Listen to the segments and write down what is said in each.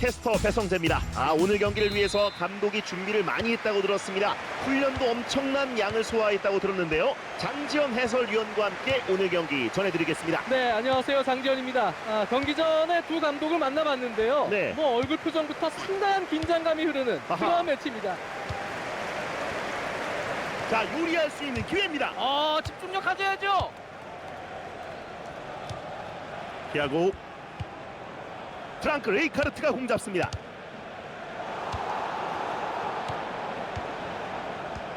테스터 배성재입니다. 아, 오늘 경기를 위해서 감독이 준비를 많이 했다고 들었습니다. 훈련도 엄청난 양을 소화했다고 들었는데요. 장지현 해설위원과 함께 오늘 경기 전해드리겠습니다. 네, 안녕하세요. 장지현입니다. 아, 경기 전에 두 감독을 만나봤는데요. 네. 뭐 얼굴 표정부터 상당한 긴장감이 흐르는 아하. 그런 매치입니다. 자, 요리할 수 있는 기회입니다. 어, 집중력 가져야죠. 피하고 프랑크 레이카르트가 공 잡습니다.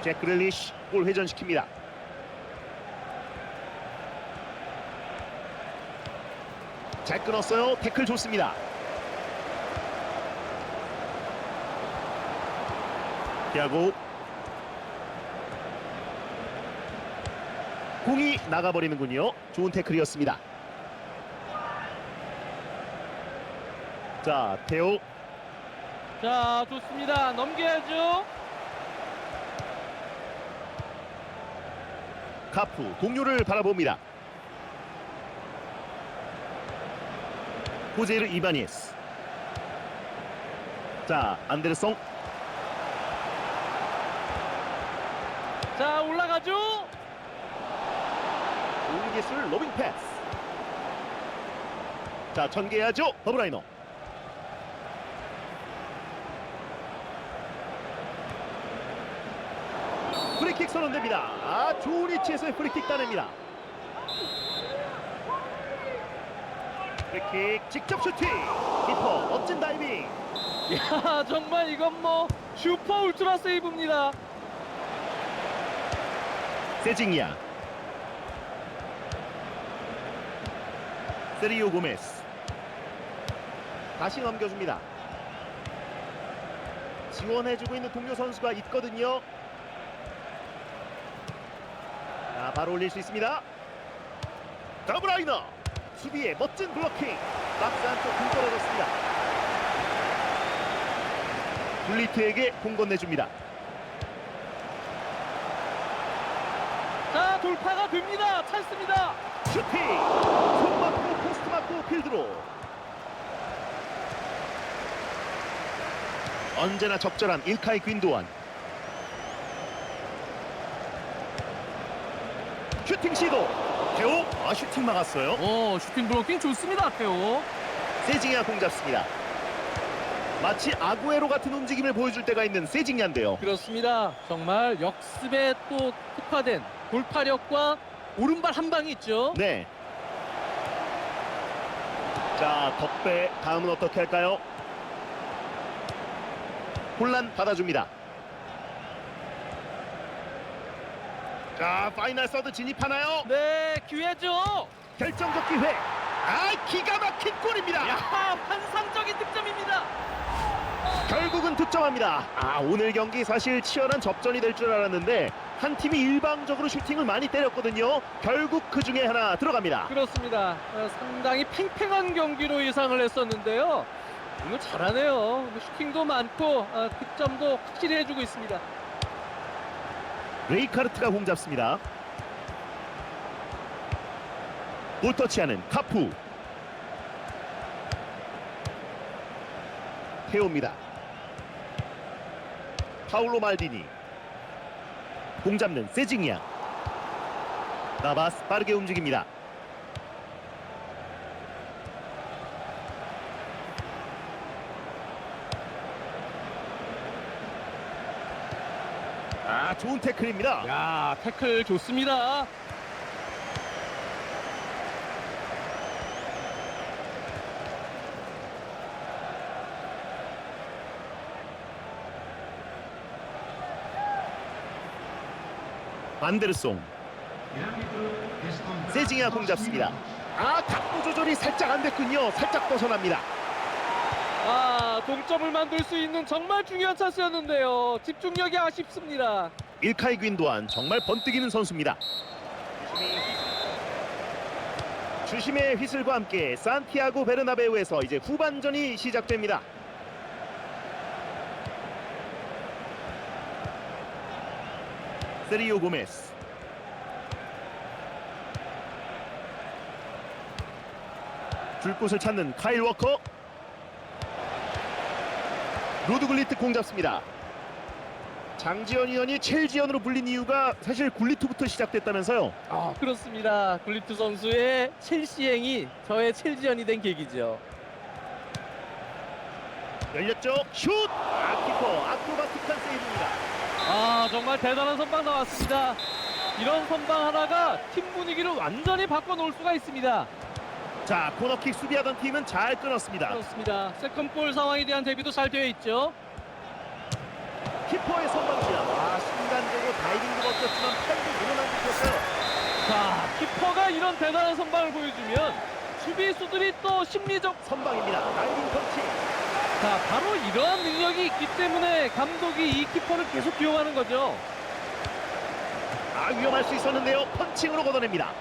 잭 그릴리시 볼 회전시킵니다. 잘 끊었어요. 태클 좋습니다. 피하고 공이 나가버리는군요. 좋은 태클이었습니다. 자, 태호 자, 좋습니다. 넘겨야죠. 카프 동료를 바라봅니다. 호제르 이바니에스. 자, 안데르송 자, 올라가죠. 좋은 기술 로빙 패스. 자, 전개해야죠. 버브라이너. 프리킥 선언됩니다. 아, 좋은 위치에서의 프리킥 따냅니다. 프리킥 직접 슈팅. 키퍼 멋진 다이빙. 야, 정말 이건 뭐 슈퍼 울트라 세이브입니다. 세징야. 세리오 고메스. 다시 넘겨줍니다. 지원해주고 있는 동료 선수가 있거든요. 자, 바로 올릴 수 있습니다. 더블라이너. 수비의 멋진 블로킹. 박스 안쪽 공 떨어졌습니다. 블리트에게 공 건네줍니다. 자, 돌파가 됩니다. 찬스입니다. 슈팅! 손 맞고 포스트 맞고 필드로 언제나 적절한 일카이 윈도안 슈팅 시도 태호 아 슈팅 막았어요 오, 슈팅 블로킹 좋습니다, 태호. 세징야 공 잡습니다 마치 아구에로 같은 움직임을 보여줄 때가 있는 세징야인데요 그렇습니다. 정말 역습에 또 특화된 돌파력과 오른발 한 방이 있죠. 네. 자, 덕배 다음은 어떻게 할까요? 혼란 받아줍니다. 자, 파이널 서드 진입하나요? 네, 기회죠. 결정적 기회. 아, 기가 막힌 골입니다. 야, 환상적인 득점입니다. 결국은 득점합니다. 아, 오늘 경기 사실 치열한 접전이 될 줄 알았는데 한 팀이 일방적으로 슈팅을 많이 때렸거든요. 결국 그 중에 하나 들어갑니다. 그렇습니다. 어, 상당히 팽팽한 경기로 예상을 했었는데요. 오늘 잘하네요. 슈팅도 많고 어, 득점도 확실히 해주고 있습니다. 레이카르트가 공 잡습니다. 볼 터치하는 카푸. 태옵니다. 파울로 말디니. 공 잡는 세징이야. 나바스 빠르게 움직입니다. 좋은 태클입니다. 야, 태클 좋습니다. 안데르송 세징야 공 잡습니다. 아 각도 조절이 살짝 안 됐군요. 살짝 벗어납니다. 아, 동점을 만들 수 있는 정말 중요한 찬스였는데요. 집중력이 아쉽습니다. 일카이 윈도안 정말 번뜩이는 선수입니다. 주심의 휘슬과 함께 산티아고 베르나베우에서 이제 후반전이 시작됩니다. 세리오 고메스 줄 곳을 찾는 카일 워커 로드 굴리트 공 잡습니다. 장지현 위원이 첼지현으로 불린 이유가 사실 굴리트부터 시작됐다면서요. 아, 그렇습니다. 굴리트 선수의 첼시행이 저의 첼지언이 된 계기죠. 열렸죠. 슛! 아, 키퍼 아크로바틱한 세이브입니다. 아, 정말 대단한 선방 나왔습니다. 이런 선방 하나가 팀 분위기를 완전히 바꿔놓을 수가 있습니다. 자, 코너킥 수비하던 팀은 잘 끊었습니다. 그렇습니다. 세컨볼 상황에 대한 대비도 잘 되어 있죠. 키퍼의 선방입니다. 아, 순간적으로 다이빙도 버텼지만 팔도 늘어난 듯했어요. 자, 키퍼가 이런 대단한 선방을 보여주면 수비수들이 또 심리적 선방입니다. 다이빙 터치. 자, 바로 이러한 능력이 있기 때문에 감독이 이 키퍼를 계속 기용하는 거죠. 아, 위험할 수 있었는데요. 펀칭으로 걷어냅니다.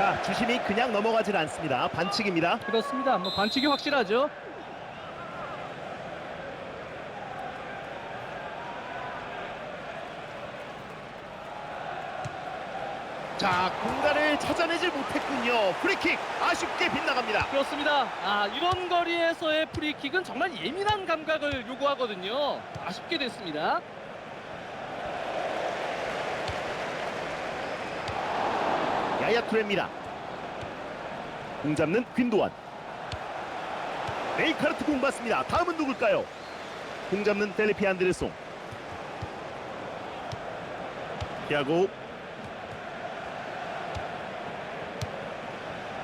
자, 주심이 그냥 넘어가질 않습니다. 반칙입니다. 그렇습니다. 뭐 반칙이 확실하죠. 자, 공간을 찾아내질 못했군요. 프리킥 아쉽게 빗나갑니다. 그렇습니다. 아, 이런 거리에서의 프리킥은 정말 예민한 감각을 요구하거든요. 아쉽게 됐습니다. 야야 투레입니다. 공 잡는 퀸도안. 레이카르트 공 받습니다. 다음은 누굴까요? 공 잡는 델리피 안드레송. 피하고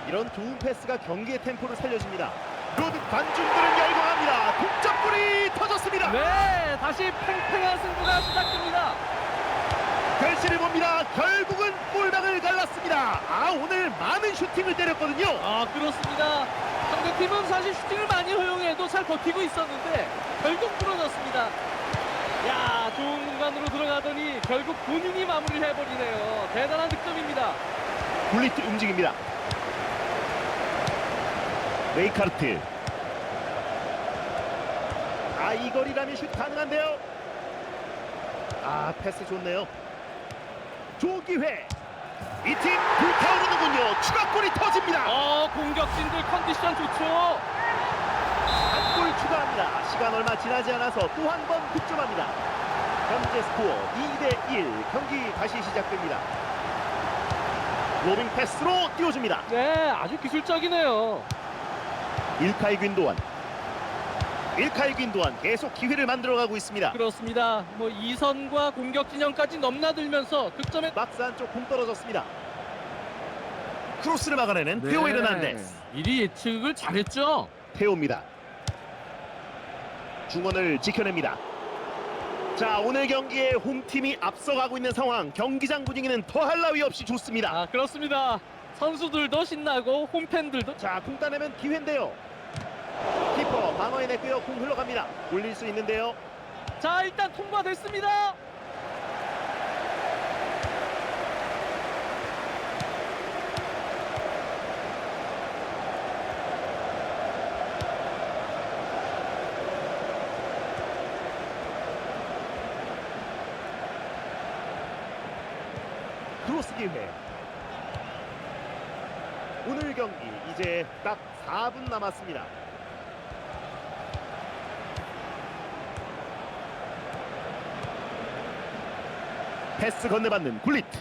이런 좋은 패스가 경기의 템포를 살려줍니다. 로드 관중들을 열광합니다. 동점골이 터졌습니다. 네, 다시 팽팽한 승부가 시작됩니다. 결실을 봅니다. 결국은 골망을 갈랐습니다. 아 오늘 많은 슈팅을 때렸거든요. 아, 그렇습니다. 상대팀은 사실 슈팅을 많이 허용해도 잘 버티고 있었는데 결국 부러졌습니다. 야, 좋은 공간으로 들어가더니 결국 본인이 마무리를 해버리네요. 대단한 득점입니다. 굴리트 움직입니다. 레이카르트. 아, 이 거리라면 슛 가능한데요. 아, 패스 좋네요. 좋은 기회. 이 팀 불타오르는군요. 추가골이 터집니다. 어, 공격진들 컨디션 좋죠. 한 골 추가합니다. 시간 얼마 지나지 않아서 또 한 번 득점합니다. 현재 스코어 2대 1. 경기 다시 시작됩니다. 로빙 패스로 띄워줍니다. 네, 아주 기술적이네요. 일카이 균도안 일카이 균도안 계속 기회를 만들어가고 있습니다 그렇습니다. 뭐 이선과 공격 진영까지 넘나들면서 득점에 박스 안쪽 공 떨어졌습니다 크로스를 막아내는 네. 테오 에르난데스 미리 예측을 잘했죠. 테오입니다 중원을 지켜냅니다 자 오늘 경기에 홈팀이 앞서가고 있는 상황 경기장 분위기는 더할 나위 없이 좋습니다 아, 그렇습니다. 선수들도 신나고 홈팬들도 자 공 따내면 기회인데요 키퍼 방어에 내고요 공 흘러갑니다 올릴 수 있는데요 자, 일단 통과됐습니다. 크로스 기회. 오늘 경기 이제 딱 4분 남았습니다. 패스 건네받는 굴리트.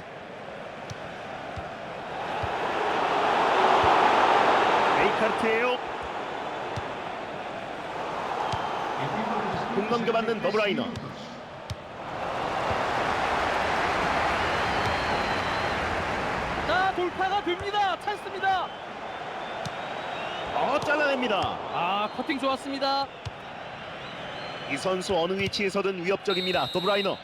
레이카르트예요. 공 넘겨받는 더블라이너. 자, 돌파가 됩니다. 찬스입니다. 어 잘라냅니다. 아, 커팅 좋았습니다. 이 선수 어느 위치에서든 위협적입니다. 더블라이너.